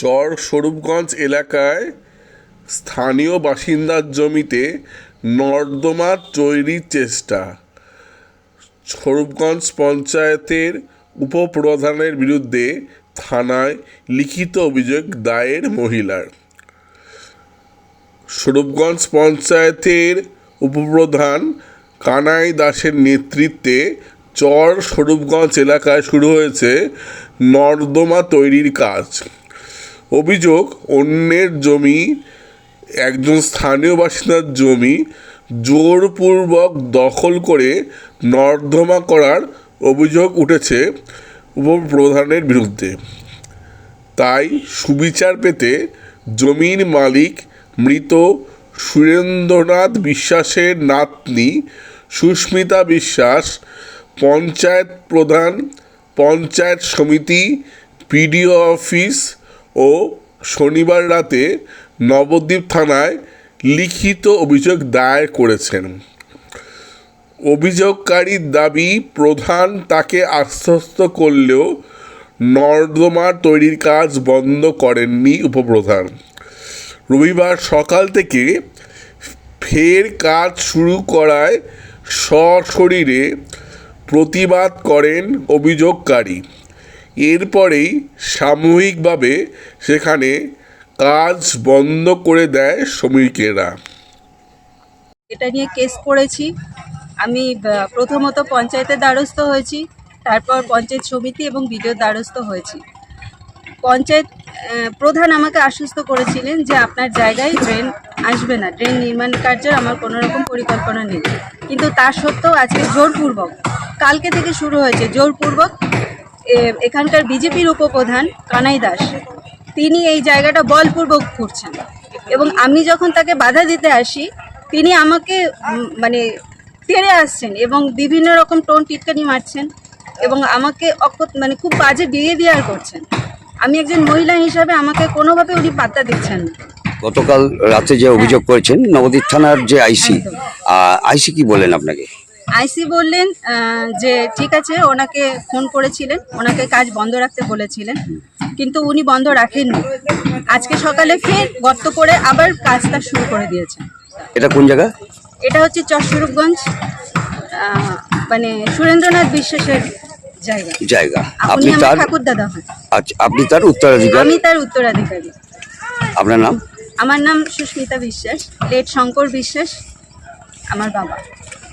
চর স্বরূপগঞ্জ এলাকায় স্থানীয় বাসিন্দার জমিতে নর্দমা তৈরির চেষ্টা। স্বরূপগঞ্জ পঞ্চায়েতের উপপ্রধানের বিরুদ্ধে থানায় লিখিত অভিযোগ দায়ের মহিলার। স্বরূপগঞ্জ পঞ্চায়েতের উপপ্রধান কানাই দাসের নেতৃত্বে চর স্বরূপগঞ্জ এলাকায় শুরু হয়েছে নর্দমা তৈরির কাজ। অভিযোগ, অন্যের জমি, একজন স্থানীয় বাসিন্দার জমি জোরপূর্বক দখল করে নর্দমা করার অভিযোগ উঠেছে উপপ্রধানের বিরুদ্ধে। তাই সুবিচার পেতে জমির মালিক মৃত সুরেন্দ্রনাথ বিশ্বাসের নাতনি সুস্মিতা বিশ্বাস, পঞ্চায়েত প্রধান, পঞ্চায়েত সমিতি, পিডিও অফিস ও শনিবার রাতে নবদ্বীপ থানায় লিখিত অভিযোগ দায়ের করেছেন। অভিযোগকারীর দাবি, প্রধান তাকে আশ্বস্ত করলেও নর্দমা তৈরির কাজ বন্ধ করেননি উপপ্রধান। রবিবার সকাল থেকে ফের কাজ শুরু করায় সশরীরে প্রতিবাদ করেন অভিযোগকারী। এরপরেই সাময়িকভাবে সেখানে কাজ বন্ধ করে দেয় শ্রমিকেরা। এটা নিয়ে কেস করেছি। আমি প্রথমত পঞ্চায়েতের দ্বারস্থ হয়েছি, তারপর পঞ্চায়েত সমিতি এবং বিডিও দ্বারস্থ হয়েছি। পঞ্চায়েত প্রধান আমাকে আশ্বস্ত করেছিলেন যে আপনার জায়গায় ড্রেন আসবে না, ড্রেন নির্মাণ কার্যের আমার কোনো রকম পরিকল্পনা নেই। কিন্তু তা সত্ত্বেও আজকে জোরপূর্বক, কালকে থেকে শুরু হয়েছে জোরপূর্বক এখানকার বিজেপির উপপ্রধান কানাই দাস। তিনি এই জায়গাটা বলপূর্বক করছেন এবং আমি যখন তাকে বাধা দিতে আসি তিনি আমাকে মানে তেড়ে আসছেন এবং বিভিন্ন রকম টোন টিটকানি মারছেন এবং আমাকে অকথ মানে খুব বাজে বিহেভিয়ার করছেন। আমি একজন মহিলা হিসাবে আমাকে কোনোভাবে উনি পাত্তা দিচ্ছেন না। গতকাল রাতে যে অভিযোগ করেছেন নবদ্বীপ থানার যে আইসি আইসি কি বলেন আপনাকে? আইসি বললেন যে ঠিক আছে ওনাকে ফোন করেছিলেন ওনাকে কাজ বন্ধ রাখতে বলেছিলেন কিন্তু উনি বন্ধ রাখেননি। আজকে সকালে ফের গর্ত করে আবার কাজটা শুরু করে দিয়েছেন। এটা কোন জায়গা? এটা হচ্ছে আহ, মানে সুরেন্দ্রনাথ বিশ্বাসের জায়গা। জায়গা। আপনি তার ঠাকুর দাদা হন। আচ্ছা, আপনি তার উত্তরাধিকার? আমি তার উত্তরাধিকারী। আপনার নাম? আমার নাম সুস্মিতা বিশ্বাস লেট শঙ্কর বিশ্বাস আমার বাবা।